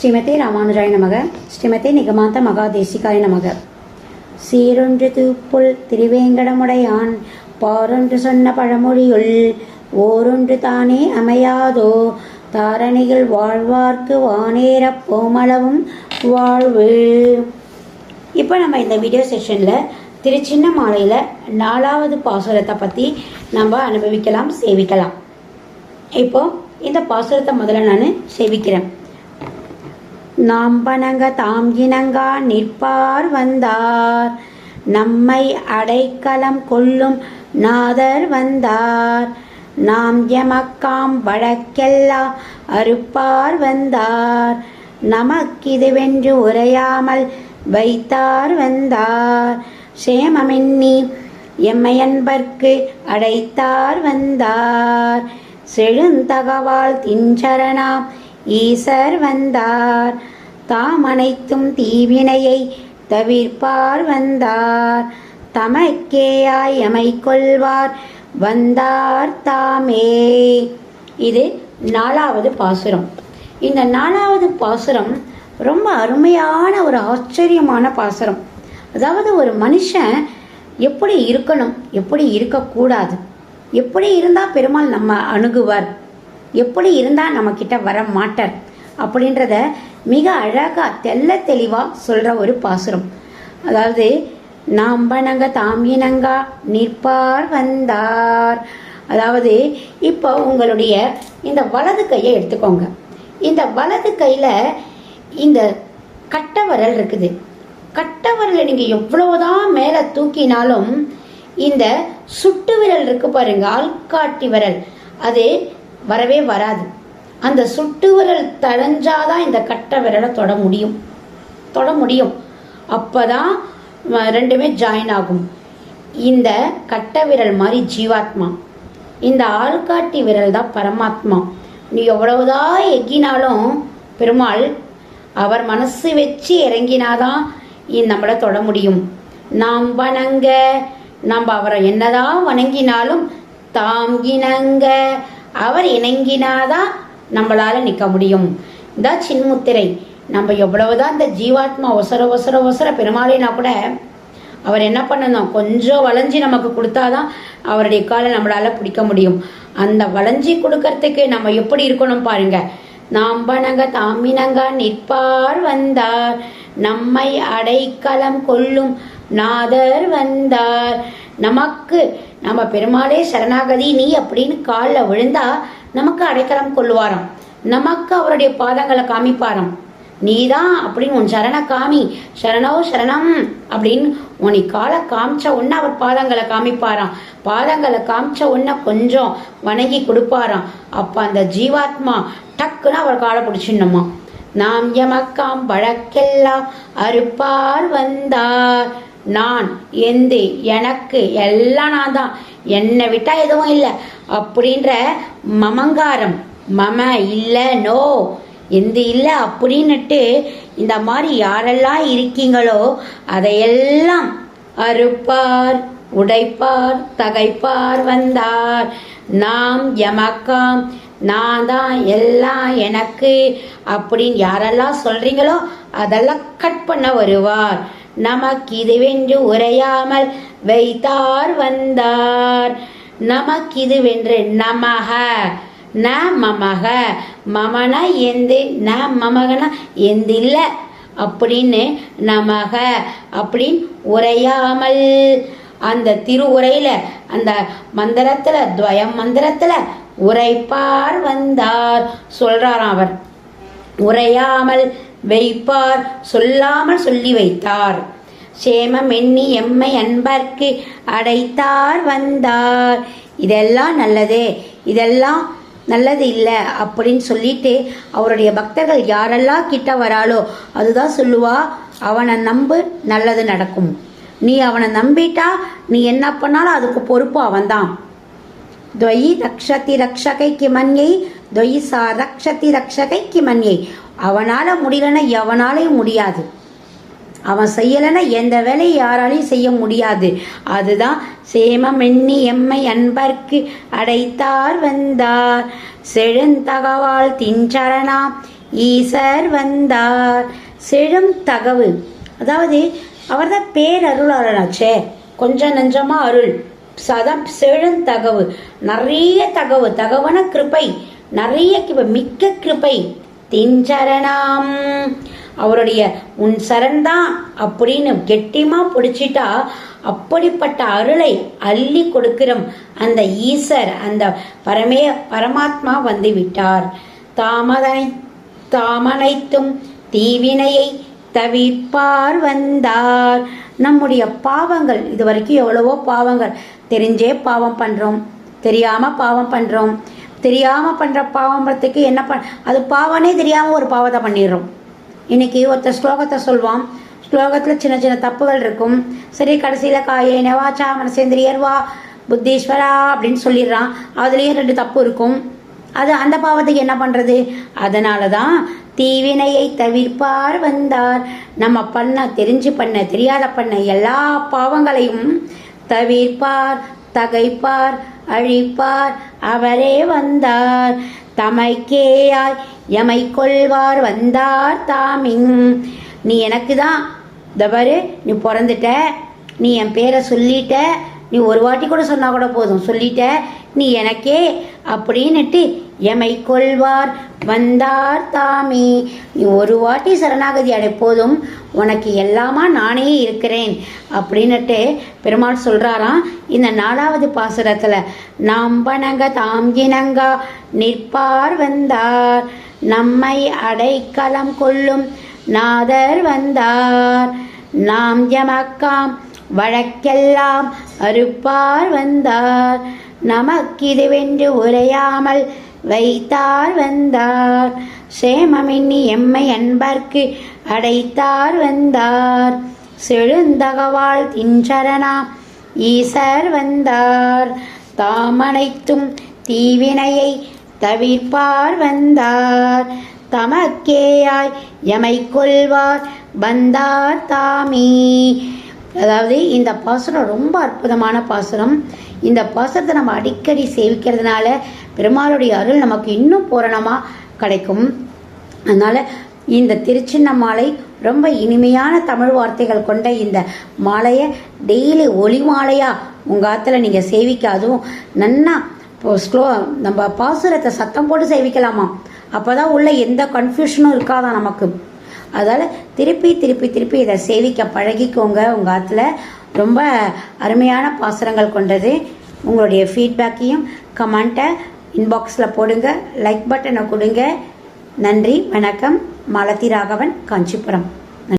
ஸ்ரீமதி ராமானுஜாய நமக. ஸ்ரீமதி நிகமாந்த மகாதேசிகாய நமக. சீரொன்று தூப்புள் திருவேங்கடமுடையான் பாரொன்று சொன்ன பழமொழியுள் ஓரொன்று தானே அமையாதோ தாரணிகள் வாழ்வார்க்கு வானேரப் போமளவும் வாழ்வு. இப்போ நம்ம இந்த வீடியோ செஷனில் திருச்சின்ன மாலையில் நாலாவது பாசுரத்தை பற்றி நம்ம அனுபவிக்கலாம் சேவிக்கலாம். இப்போ இந்த பாசுரத்தை முதல்ல நான் சேவிக்கிறேன். நாம் வணங்க தாம் இணங்கா நிற்பார் வந்தார். நம்மை அடைக்கலம் கொள்ளும் நாதர் வந்தார். நாம் எமக்காம் வழக்கெல்லா அறுப்பார் வந்தார். நமக்கிதுவென்று உரையாமல் வைத்தார் வந்தார். சேமமென்னி எம்மையன்பர்க்கு அடைத்தார் வந்தார். செழுந்தகவால் திஞ்சரணாம் ஈசர் வந்தார். தாம் அனைத்தும் தீவினையை தவிர்ப்பார் வந்தார். தமக்கேயாய் எமை கொள்வார் வந்தார் தாமே. இது நாலாவது பாசுரம். இந்த நாலாவது பாசுரம் ரொம்ப அருமையான ஒரு ஆச்சரியமான பாசுரம். அதாவது ஒரு மனுஷன் எப்படி இருக்கணும் எப்படி இருக்கக்கூடாது எப்படி இருந்தால் பெருமாள் நம்ம அணுகுவார். எப்படி இருந்தால் நம்மக்கிட்ட வர மாட்டார்? அப்படின்றத மிக அழகாக தெல்ல தெளிவாக சொல்கிற ஒரு பாசுரம். அதாவது நாம்பனங்க தாமினங்கா நிற்பார் வந்தார். அதாவது இப்போ உங்களுடைய இந்த வலது கையை எடுத்துக்கோங்க. இந்த வலது கையில் இந்த கட்ட விரல் இருக்குது. கட்ட விரலை நீங்கள் எவ்வளோதான் மேலே தூக்கினாலும் இந்த சுட்டு விரல் இருக்கு பாருங்க ஆள்காட்டி விரல். அது வரவே வராது. அந்த சுட்டு விரல் தழைஞ்சாதான் இந்த கட்ட விரலை தொட முடியும். தொட முடியும். அப்போ தான் ரெண்டுமே ஜாயின் ஆகும். இந்த கட்ட விரல் மாதிரி ஜீவாத்மா. இந்த ஆள்காட்டி விரல் தான் பரமாத்மா. நீ எவ்வளவுதான் எக்கினாலும் பெருமாள் அவர் மனசு வச்சு இறங்கினாதான் நம்மளை தொட முடியும். நாம் வணங்க நம்ம அவரை என்னதான் வணங்கினாலும் தாங்கினங்க அவர் இணங்கினாதான் நம்மளால நிற்க முடியும். இந்த சின்முத்திரை நம்ம எவ்வளவுதான் இந்த ஜீவாத்மா ஒசர ஒசர ஒசர பெருமாளினா கூட அவர் என்ன பண்ணணும்? கொஞ்சம் வளைஞ்சி நமக்கு கொடுத்தாதான் அவருடைய காலை நம்மளால பிடிக்க முடியும். அந்த வளைஞ்சி கொடுக்கறதுக்கு நம்ம எப்படி இருக்கணும் பாருங்க. நாம் தாமினங்க நிற்பார் வந்தார். நம்மை அடைக்கலம் கொள்ளும் நாதர் வந்தார். நமக்கு நம்ம பெருமாளே சரணாகதி நீ அப்படின்னு காலில் விழுந்தா நமக்கு அடைக்கலம் கொள்ளுவாராம். நமக்கு அவருடைய பாதங்களை காமிப்பாராம். நீதான் அப்படின்னு உன் சரண காமி சரணோ சரணம் அப்படின்னு உன்னை காலை காமிச்ச உடனே அவர் பாதங்களை காமிப்பாராம். பாதங்களை காமிச்ச உடனே கொஞ்சம் வணங்கி கொடுப்பாராம். அப்போ அந்த ஜீவாத்மா டக்குன்னு அவர் காலை பிடிச்சிடணுமா. நாம் எமக்காம் வழக்கெல்லாம் அறுப்பார் வந்தார். நான் எந்து எனக்கு எல்லாம் நான் தான் என்னை விட்டா எதுவும் இல்லை. அப்படின்ற மமங்காரம் மம இல்லை நோ. எந்த இல்லை அப்படின்னுட்டு இந்த மாதிரி யாரெல்லாம் இருக்கீங்களோ அதையெல்லாம் அறுப்பார் உடைப்பார் தகைப்பார் வந்தார். நாம் எமக்காம் நான் தான் எல்லாம் எனக்கு. அப்படின்னு யாரெல்லாம் சொல்றீங்களோ அதெல்லாம் கட் பண்ண வருவார். நமக்கிதுவென்று உரையாமல் வைத்தார் வந்தார். நமக்கு இதுவென்று நமக ந மமக மமன எந்து ந மமகனா எந்து இல்லை அப்படின்னு நமக அப்படின்னு உரையாமல். அந்த திருவுரையில அந்த மந்திரத்துல துவயம் மந்திரத்துல உரைப்பார் வந்தார். சொல்றாராம் அவர். உரையாமல் வைப்பார் சொல்லாமல் சொல்லி வைத்தார். சேமம் எண்ணி எம்மை அன்பர்க்கு அடைத்தார் வந்தார். இதெல்லாம் நல்லதே இதெல்லாம் நல்லது இல்லை அப்படின்னு சொல்லிட்டு அவருடைய பக்தர்கள் யாரெல்லாம் கிட்ட வராளோ அதுதான் சொல்லுவா அவனை நம்பு நல்லது நடக்கும். நீ அவனை நம்பிட்டா நீ என்ன பண்ணாலும் அதுக்கு பொறுப்பு அவன்தான். துவயி ரக்ஷதி ரக்ஷகைக்கு மன்யை தொயிசா சா ரக்ஷதி ரக்ஷகைக்கு மன்யை அவனால முடியலன்னா எவனாலையும் முடியாது. அவன் செய்யலைன்னா எந்த வேலையை யாராலையும் செய்ய முடியாது. அதுதான் சேமம் எண்ணி எம்மை அன்பர்க்கு அடைத்தார் வந்தார். செழுந்தகவால் தின்சரணா ஈசர் வந்தார். செழும் தகவு. அதாவது அவர்தான் பேரருளாளனாச்சே கொஞ்சம் நஞ்சமா அருள். சதம் செழுந்தகவு நிறைய தகவு. தகவன கிருபை. நிறைய கிருபை மிக்க கிருபை. திஞ்சரணாம் அவருடைய உன் சரண் தான் அப்படின்னு கெட்டிமா பிடிச்சிட்டா அப்படிப்பட்ட அருளை அள்ளி கொடுக்கிறோம். அந்த ஈசர் அந்த பரமே பரமாத்மா வந்து விட்டார் தாமதனை தாமனைத்தும் தீவினையை தவிர்ப்பார் வந்தார். நம்முடைய பாவங்கள் இது வரைக்கும் எவ்வளவோ பாவங்கள் தெரிஞ்சே பாவம் பண்றோம். தெரியாம பாவம் பண்றோம். தெரியாமல் பண்ணுற பாவம்ன்றதுக்கு என்ன பண் அது பாவனே தெரியாமல் ஒரு பாவத்தை பண்ணிடுறோம். இன்றைக்கி ஒருத்தர் ஸ்லோகத்தை சொல்வான். ஸ்லோகத்தில் சின்ன சின்ன தப்புகள் இருக்கும். சரி கடைசியில் காயே வாச்சா மனசேந்திரியர் வா புத்தீஸ்வரா அப்படின்னு சொல்லிடுறான். அதுலேயும் ரெண்டு தப்பு இருக்கும். அது அந்த பாவத்துக்கு என்ன பண்ணுறது அதனால தான் தீவினையை தவிர்ப்பார் வந்தார். நம்ம பண்ண தெரிஞ்சு பண்ண தெரியாத பண்ண எல்லா பாவங்களையும் தவிர்ப்பார். தகைப்பார் அழிப்பார் அவரே வந்தார். தமைக்கேயாய் எமை கொள்வார் வந்தார் தாமிங் நீ எனக்கு தான் தவறு நீ பிறந்துட்ட நீ என் பேரை சொல்லிட்ட நீ ஒரு வாட்டி கூட சொன்னா கூட போதும். சொல்லிட்ட நீ எனக்கே அப்படின்னுட்டு எமை கொள்வார் வந்தார் தாமே. நீ ஒரு வாட்டி சரணாகதி அடைப்போதும் உனக்கு எல்லாமா நானே இருக்கிறேன். அப்படின்னுட்டு பெருமாள் சொல்கிறாராம் இந்த நாலாவது பாசுரத்தில் நாம் பணங்க தாம் இனங்கா நிற்பார் வந்தார். நம்மை அடைக்கலம் கொள்ளும் நாதர் வந்தார். நாம் எமக்காம் வழக்கெல்லாம் அறுப்பார் வந்தார். நமக்கிதுவென்று உரையாமல் வைத்தார் வந்தார். சேமமின்னி எம்மை அன்பர்க்கு அடைத்தார் வந்தார். செழுந்தகவாள் தின்சரணாம் ஈசர் வந்தார். தாமனைத்தும் தீவினையை தவிர்ப்பார் வந்தார். தமக்கேயாய் எமை கொள்வார் வந்தார் தாமே. அதாவது இந்த பாசுரம் ரொம்ப அற்புதமான பாசுரம். இந்த பாசுரத்தை நம்ம அடிக்கடி சேவிக்கிறதுனால பெருமாளுடைய அருள் நமக்கு இன்னும் பூரணமாக கிடைக்கும். அதனால் இந்த திருச்சின்ன மாலை ரொம்ப இனிமையான தமிழ் வார்த்தைகள் கொண்ட இந்த மாலையை டெய்லி ஒளி மாலையாக உங்கள் ஆற்றுல நீங்கள் சேவிக்க அதுவும் நன்னா இப்போ ஸ்லோ நம்ம பாசுரத்தை சத்தம் போட்டு சேவிக்கலாமா? அப்போ தான் உள்ள எந்த கன்ஃபியூஷனும் இருக்காதான் நமக்கு. அதால் திருப்பி திருப்பி திருப்பி இதை சேவிக்க பழகிக்கோங்க உங்கள் ஆற்றுல ரொம்ப அருமையான பாசுரங்கள் கொண்டது. உங்களுடைய ஃபீட்பேக்கையும் கமெண்ட்டை இன்பாக்ஸில் போடுங்க லைக் பட்டனை கொடுங்க. நன்றி வணக்கம். மாலதி ராகவன் காஞ்சிபுரம்.